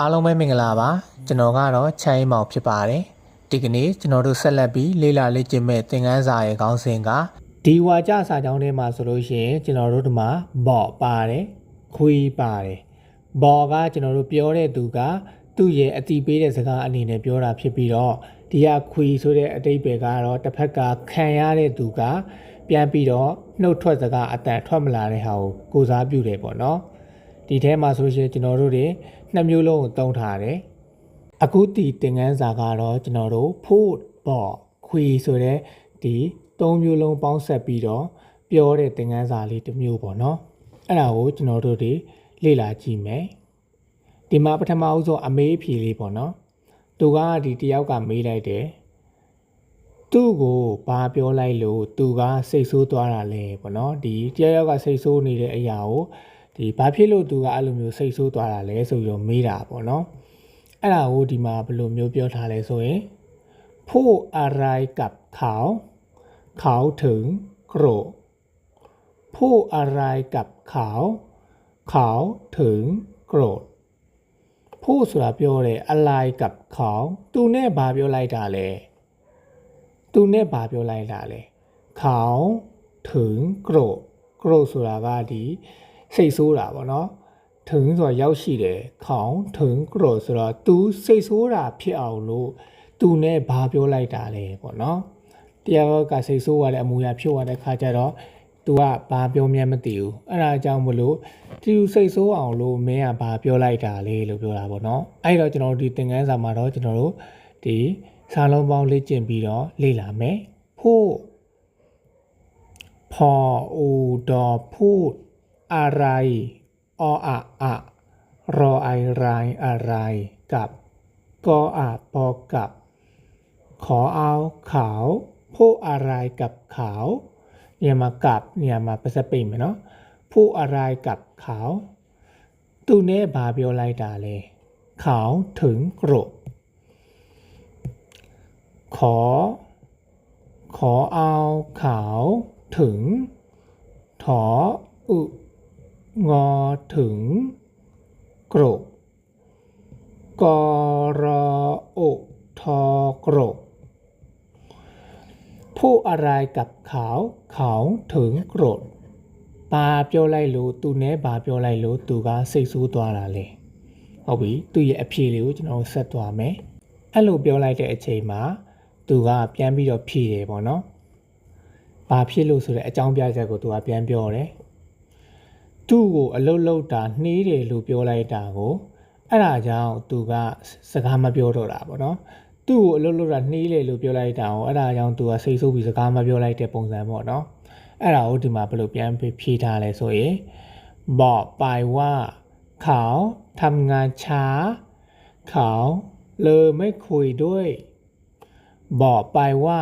အားလုံးပဲမင်္ဂလာပါကျွန်တော်ကတော့ချမ်းရင်မောင်ဖြစ်ပါတယ်ဒီကနေ့ကျွန်တော်တို့ဆက်လက်ပြီးလေ့လာလေ့ကျင့်မဲ့သင်ခန်းစာရဲ့ခေါင်းစဉ်ကဒီဝါကြစာကြောင်းထဲမှာဆိုလို့ရှိရင်ကျွန်တော်တို့ဒီမှာဘော့ပါတယ်ခွေးပါတယ်ဘော်ကကျွန်တော်တို့ပြောတဲ့သူကသူ့ရဲ့အတိပေးတဲ့စကားအနေနဲ့ပြောတာဖြစ်ပြီးတော့ဒီကခွေးဆိုတဲ့အတိတ်ပဲကတော့တစ်ဖက်ကခံရတဲ့သူကပြန်ပြီးတော့နှုတ်ထွက်စကားအတန်ထွက်မလာတဲ့ဟာကိုကိုစားပြုတယ်ပေါ့နော် ဒီထဲမှာဆိုရှင်ကျွန်တော်တို့တွေနှစ်မျိုးလုံးကိုတုံးထားတယ်အခုဒီသင်ခန်းစာကတော့ကျွန်တော်တို့ food ပေါ့ခွေဆိုတဲ့ဒီသုံးမျိုးလုံးပေါင်းဆက်ပြီးတော့ပြောတဲ့သင်ခန်းစာလေးတစ်မျိုးပေါ့နော်အဲ့ဒါကိုကျွန်တော်တို့တွေလေ့လာကြည့်မယ်ဒီမှာပထမအဦးဆုံးအမေးအဖြေလေးပေါ့နော်သူကဒီတယောက်ကမေးလိုက်တယ်သူ့ကိုဘာပြောလိုက်လို့သူကစိတ်ဆိုးသွားတာလဲပေါ့နော်ဒီတယောက်ယောက်ကစိတ်ဆိုးနေတဲ့အရာကို ဒီဘာဖြစ်လို့သူကအဲ့လိုမျိုးစိတ်ဆိုးသွားတာလဲဆိုပြီးတော့မေးတာပေါ့နော်အဲ့ဒါကိုဒီမှာဘယ်လိုမျိုးပြောထားလဲဆိုရင်ผู้อะไรกับเขาเขาถึงโกรธผู้อะไรกับเขาเขาถึงโกรธผู้ဆိုတာပြောတယ်อะไรกับเขาသူနဲ့ဘာပြောလိုက်တာလဲသူနဲ့ဘာပြောလိုက်တာလဲเขาถึงโกรธโกรธဆိုတာကဒီ စိတ်ဆိုးတာပေါ့နော်ထုံဆိုရောက်ရှိတယ်ခေါင်ထုံကြော်ဆိုတော့ तू စိတ်ဆိုးတာဖြစ်အောင်လို့ तू နဲ့ဘာပြောလိုက်တာလဲပေါ့နော်တရားကစိတ်ဆိုးရတဲ့အမူအရာဖြစ်သွားတဲ့ခါကျတော့ तू ကဘာပြောမှန်းမသိဘူးအဲ့ဒါကြောင့်မလို့ तू စိတ်ဆိုးအောင်လို့မင်းကဘာပြောလိုက်တာလဲလို့ပြောတာပေါ့နော်အဲ့တော့ကျွန်တော်တို့ဒီသင်ခန်းစာမှာတော့ကျွန်တော်တို့ဒီစာလုံးပေါင်းလေ့ကျင့်ပြီးတော့လေ့လာမယ်ဖို့ဖို့ဦးတော်ဖို့ อะไร ออะอะรอไอรายอะไรกับกออะปอกับ ขอเอาขาวผู้อะไรกับขาว เนี่ยมากับเนี่ยมาภาษาปิ่มเนาะผู้อะไรกับขาวตูเน่บาเบียวไลดาเลยขาถึงโกรธขอ ขอเอาขาวถึง ถออุ งอถึงโกรกกรออทอกรกผู้อะไรกับเขาเขาถึงโกรธဘာပြောလိုက်လို့သူနဲ့ဘာပြောလိုက်လို့သူကစိတ်ဆိုးသွားတာလေဟုတ်ပြီသူရဲ့အဖြေလေးကိုကျွန်တော်ဆက်သွားမယ်အဲ့လိုပြောလိုက်တဲ့အချိန်မှာသူကပြန်ပြီးတော့ဖြေတယ်ပေါ့နော်ဘာဖြစ်လို့ဆိုတဲ့အကြောင်းပြချက်ကိုသူကပြန်ပြောတယ် သူ့ကိုအလုတ်လုတ်တာနှေးတယ်လို့ပြောလိုက်တာကိုအဲ့ဒါကြောင့်သူကစကားမပြောတော့တာပေါ့နော်သူ့ကိုအလုတ်လုတ်တာနှေးတယ်လို့ပြောလိုက်တာကိုအဲ့ဒါကြောင့်သူကစိတ်ဆိုးပြီးစကားမပြောလိုက်တဲ့ပုံစံပေါ့နော်အဲ့ဒါကိုဒီမှာဘယ်လိုပြန်ဖြေထားလဲဆိုရင်บอกไปว่าเขาทำงานช้า เขาเลยไม่คุยด้วย บอกไปว่า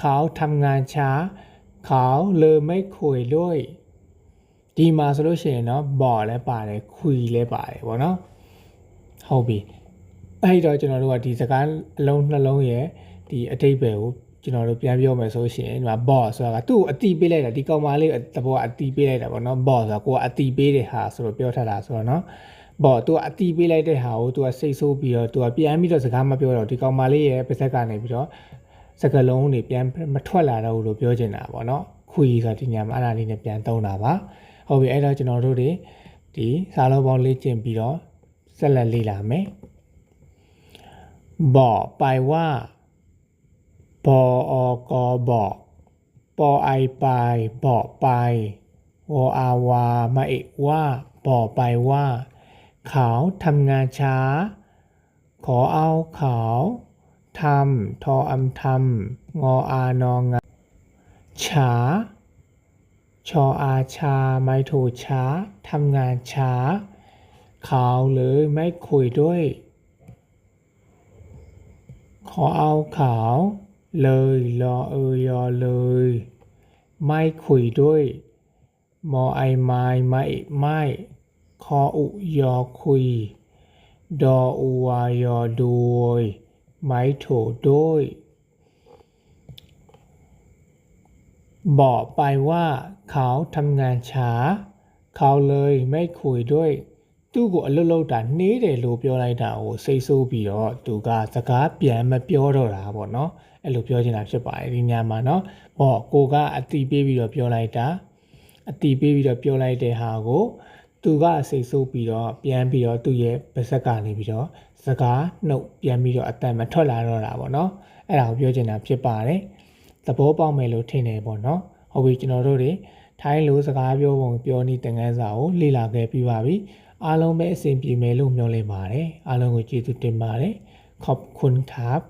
เขาทำงานช้า เขาเลยไม่คุยด้วย ဒီမှာဆိုလို့ရှိရင်တော့ဘော်လည်းပါတယ်ခွီလည်းပါတယ်ဗောနော်ဟုတ်ပြီအဲ့တော့ကျွန်တော်တို့ကဒီစကားအလုံးနှလုံးရဲ့ဒီအတိတ်ပဲကိုကျွန်တော်တို့ပြန်ပြောမယ်ဆိုရှင်ဒီမှာ boss ဆိုတာကသူ့ကိုအတီးပေးလိုက်တာဒီကောင်မလေးတဘောအတီးပေးလိုက်တာပေါ့နော် boss ဆိုတာကိုကအတီးပေးတဲ့ဟာဆိုတော့ပြောထားတာဆိုတော့နော် boss သူကအတီးပေးလိုက်တဲ့ဟာကိုသူကစိတ်ဆိုးပြီးတော့သူကပြန်ပြီးတော့စကားမပြောတော့ဒီကောင်မလေးရဲ့ပါဇက်ကနေပြီးတော့စကလုံးတွေပြန်မထွက်လာတော့ဘူးလို့ပြောချင်တာပေါ့နော်ခွေဆိုတာဒီညမှာအဲ့ဒါလေးနဲ့ပြန်သုံးတာပါ ဟုတ်ပြီအဲ့တော့ကျွန်တော်တို့တွေဒီစာလုံးပေါင်းလေ့ကျင့်ပြီးတော့ဆက်လက်လေ့လာမယ်บอกไปว่าบออกบอกปอไอไปบอกไปวออาวามาเอกว่าบอกไปว่า เขาทำงานช้า ขอเอาเขาทำทออำทำงออานองงาช้า ชออาชาไม่ถูกช้าทำงานช้า เขาเลยไม่คุยด้วย ขอเอาเขาเลยรอเอยอเลย ไม่คุยด้วย มอไอไม้ไม่ไม่คออุยอคุย ดออวยอโดยไม่โถด้วย บอกไปว่าเขาทำงานช้า เขาเลยไม่คุยด้วย သူ့ကိုအလွတ်လောက်တာနှေးတယ်လို့ပြောလိုက်တာကိုစိတ်ဆိုးပြီးတော့သူကစကားပြန်မပြောတော့တာပေါ့နော်အဲ့လိုပြောချင်တာဖြစ်ပါတယ်ဒီညမှာနော်ဟောကိုကအတီးပေးပြီးတော့ပြောလိုက်တာအတီးပေးပြီးတော့ပြောလိုက်တဲ့ဟာကိုသူကစိတ်ဆိုးပြီးတော့ပြန်ပြီးတော့သူ့ရဲ့ပါဇက်ကနေပြီးတော့စကားနှုတ်ပြန်ပြီးတော့အတန်မထွက်လာတော့တာပေါ့နော်အဲ့ဒါကိုပြောချင်တာဖြစ်ပါတယ် သဘောပေါက်မယ်လို့ထင်တယ်ပေါ့နော်ဟုတ်ပြီကျွန်တော်တို့တွေထိုင်းလိုစကားပြောပုံပြောနည်းသင်ခန်းစာကိုလေ့လာခဲ့ပြီးပါပြီ အားလုံးပဲအဆင်ပြေမယ်လို့မျှော်လင့်ပါတယ်အားလုံးကိုကျေးဇူးတင်ပါတယ်ขอบคุณครับ